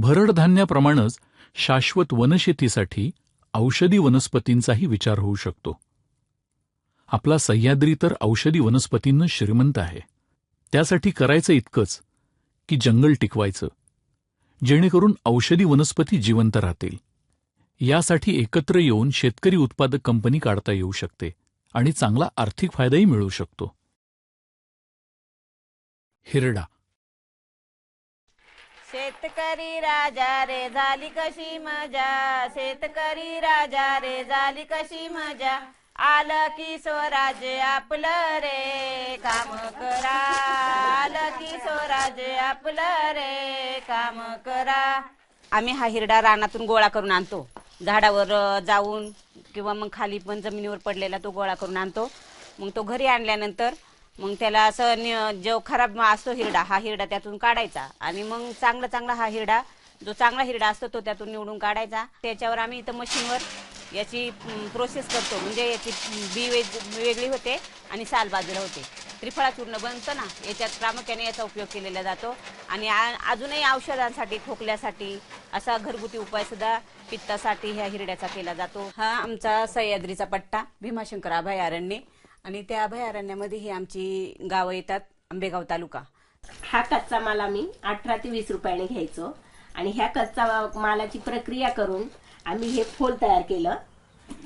भरडधान्याप्रमाणेच शाश्वत वनशेतीसाठी औषधी वनस्पतींचाही विचार होऊ शकतो. आपला सह्याद्री तर औषधी वनस्पतींना श्रीमंत आहे. त्यासाठी करायचं इतकंच की जंगल टिकवायचं जेणेकरून औषधी वनस्पती जिवंत राहतील. यासाठी एकत्र येऊन शेतकरी उत्पादक कंपनी काढता येऊ शकते आणि चांगला आर्थिक फायदाही मिळू शकतो. हिरडा शेतकरी राजा रे झाली कशी मजा? शेतकरी राजा रे झाली कशी मजा? आलं की स्वराज्य आपलं रे काम करा. आलं की स्वराज्य आपलं रे काम करा. आम्ही हा हिरडा रानातून गोळा करून आणतो. झाडावर जाऊन किंवा मग खाली पण जमिनीवर पडलेला तो गोळा करून आणतो. मग तो घरी आणल्यानंतर मग त्याला असं न- जो खराब असतो हिरडा हा हिरडा त्यातून काढायचा. आणि मग चांगला चांगला हा हिरडा जो चांगला हिरडा असतो तो त्यातून निवडून काढायचा. त्याच्यावर आम्ही इथं मशीनवर याची प्रोसेस करतो. म्हणजे याची बी वेग- वेगळी होते आणि साल बाजूला होते. त्रिफळा चूर्ण बनतं ना याच्यात प्रामुख्याने याचा उपयोग केलेला जातो. आणि आ- अजूनही औषधांसाठी खोकल्यासाठी असा घरगुती उपायसुद्धा पित्तासाठी ह्या हिरड्याचा केला जातो. हा आमचा सह्याद्रीचा पट्टा. भीमाशंकर अभयारण्य आणि त्या अभयारण्यामध्ये ही आमची गावं येतात आंबेगाव तालुका. हा कच्चा माल आम्ही अठरा ते वीस रुपयाने घ्यायचो. आणि ह्या कच्चा मालाची प्रक्रिया करून आम्ही हे फोल तयार केलं.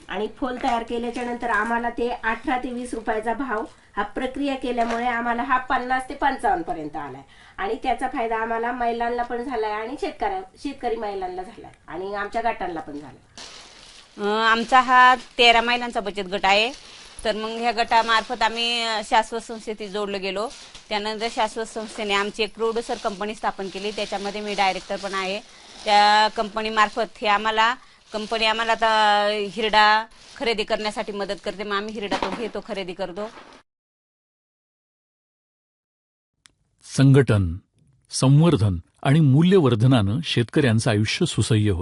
आणि फोल तयार केल्याच्यानंतर आम्हाला ते अठरा ते वीस रुपयाचा भाव हा प्रक्रिया केल्यामुळे आम्हाला हा पन्नास ते पंचावन्न पर्यंत आलाय. आणि त्याचा फायदा आम्हाला महिलांना पण झालाय आणि शेतकऱ्या शेतकरी महिलांना झालाय. आणि आमच्या गटांना पण झालाय. आमचा हा तेरा महिलांचा बचत गट आहे. तर मग ह्या गटामार्फत आम्ही शाश्वत संस्थेत जोडलो गेलो. त्यानंतर शाश्वत संस्थेने आमची एक प्रोड्युसर कंपनी स्थापन केली. त्याच्यामध्ये मी डायरेक्टर पण आहे. त्या कंपनीमार्फत हे आम्हाला कंपनी आम्हाला आता हिरडा खरेदी करण्यासाठी मदत करते. मग आम्ही हिरडा तो घेतो खरेदी करतो. संघटन संवर्धन आणि मूल्यवर्धनानं शेतकऱ्यांचं आयुष्य सुसह्य होतं.